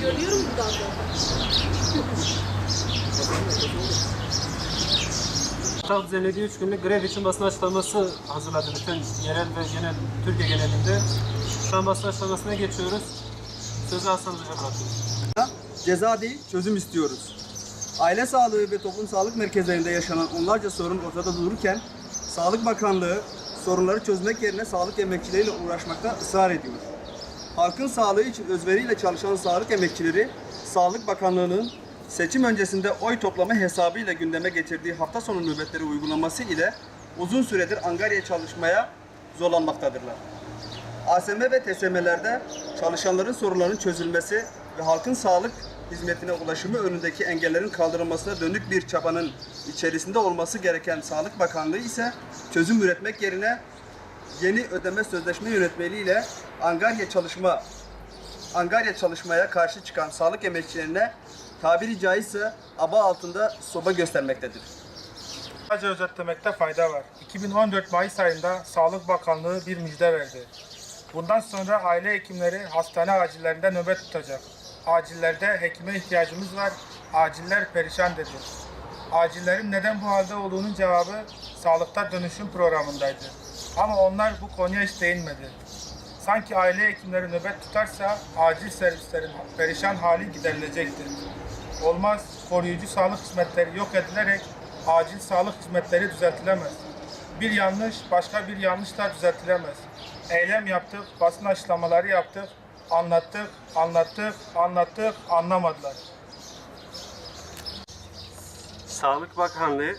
Görüyorum düzenlediği 3 günlük grev için basın açıklaması hazırladı. Bütün yerel ve genel, Türkiye genelinde. Şu an basın açıklamasına geçiyoruz. Sözü Hoca'ya bırakıyoruz. Ceza değil, çözüm istiyoruz. Aile sağlığı ve toplum sağlık merkezlerinde yaşanan onlarca sorun ortada dururken, Sağlık Bakanlığı sorunları çözmek yerine sağlık emekçileriyle uğraşmakta ısrar ediyor. Halkın sağlığı için özveriyle çalışan sağlık emekçileri, Sağlık Bakanlığı'nın seçim öncesinde oy toplama hesabıyla gündeme getirdiği hafta sonu nöbetleri uygulaması ile uzun süredir Angarya çalışmaya zorlanmaktadırlar. ASM ve TSM'lerde çalışanların sorunlarının çözülmesi ve halkın sağlık hizmetine ulaşımı önündeki engellerin kaldırılmasına dönük bir çabanın içerisinde olması gereken Sağlık Bakanlığı ise çözüm üretmek yerine yeni ödeme sözleşme yönetmeliğiyle Angarya çalışma Angarya çalışmaya karşı çıkan sağlık emekçilerine tabiri caizse aba altında soba göstermektedir. Kısaca özetlemekte fayda var. 2014 Mayıs ayında Sağlık Bakanlığı bir müjde verdi. Bundan sonra aile hekimleri hastane acillerinde nöbet tutacak. Acillerde hekime ihtiyacımız var. Aciller perişan dedi. Acillerin neden bu halde olduğunun cevabı sağlıkta dönüşüm programındaydı. Ama onlar bu konuya hiç değinmedi. Sanki aile hekimleri nöbet tutarsa acil servislerin perişan hali giderilecektir. Olmaz, koruyucu sağlık hizmetleri yok edilerek acil sağlık hizmetleri düzeltilemez. Bir yanlış başka bir yanlışla düzeltilemez. Eylem yaptık, basın açıklamaları yaptık, anlattık, anlattık, anlattık, anlamadılar. Sağlık Bakanlığı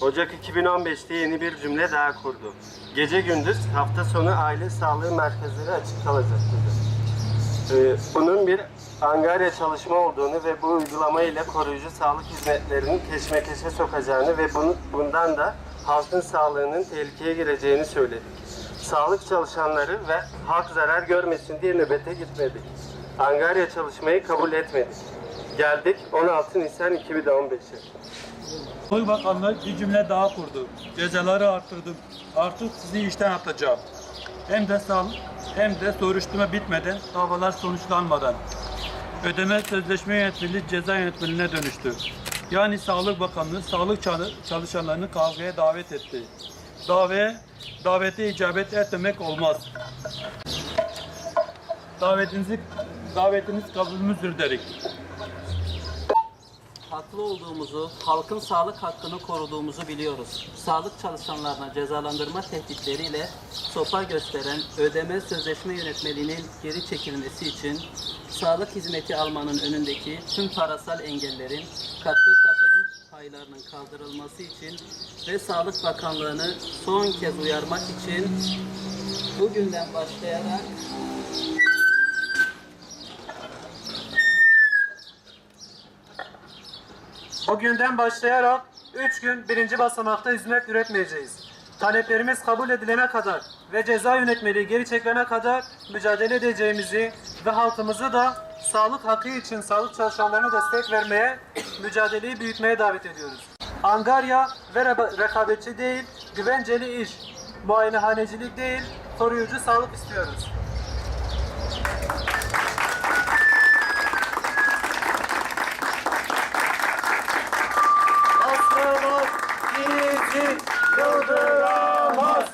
Ocak 2015'te yeni bir cümle daha kurdu. Gece gündüz hafta sonu aile sağlığı merkezleri açık kalacak dedi. Ee, bunun bir angarya çalışma olduğunu ve bu uygulama ile koruyucu sağlık hizmetlerini keşmekeşe sokacağını ve bunu, bundan da halkın sağlığının tehlikeye gireceğini söyledik. Sağlık çalışanları ve halk zarar görmesin diye nöbete gitmedik. Angarya çalışmayı kabul etmedik. Geldik 16 Nisan 2015'e. Sağlık Bakanlığı bir cümle daha kurdu. Cezaları arttırdım. Artık sizi işten atacağım. Hem de sağlık hem de soruşturma bitmeden, davalar sonuçlanmadan. Ödeme sözleşme yönetmeliği ceza yönetmeliğine dönüştü. Yani Sağlık Bakanlığı sağlık çalı- çalışanlarını kavgaya davet etti. Daveye, davete icabet etmemek olmaz. Davetinizi, davetiniz kabulümüzdür dedik. Haklı olduğumuzu, halkın sağlık hakkını koruduğumuzu biliyoruz. Sağlık çalışanlarına cezalandırma tehditleriyle sopa gösteren ödeme sözleşme yönetmeliğinin geri çekilmesi için sağlık hizmeti almanın önündeki tüm parasal engellerin katkı katılım paylarının kaldırılması için ve Sağlık Bakanlığı'nı son kez uyarmak için bugünden başlayarak O günden başlayarak 3 gün birinci basamakta hizmet üretmeyeceğiz. Taleplerimiz kabul edilene kadar ve ceza yönetmeliği geri çekilene kadar mücadele edeceğimizi ve halkımızı da sağlık hakkı için sağlık çalışanlarına destek vermeye, mücadeleyi büyütmeye davet ediyoruz. Angarya ve rekabetçi değil, güvenceli iş, muayenehanecilik değil, koruyucu sağlık istiyoruz. Yıldıramaz.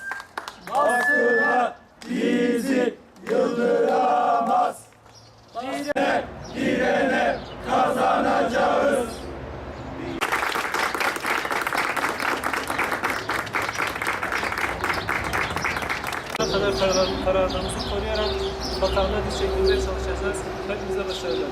Hastalar bizi yıldıramaz. Direne, direne kazanacağız. kadar karar, kararlarımızı koruyarak diş çekilmeye çalışacağız. Hepinize başarılar.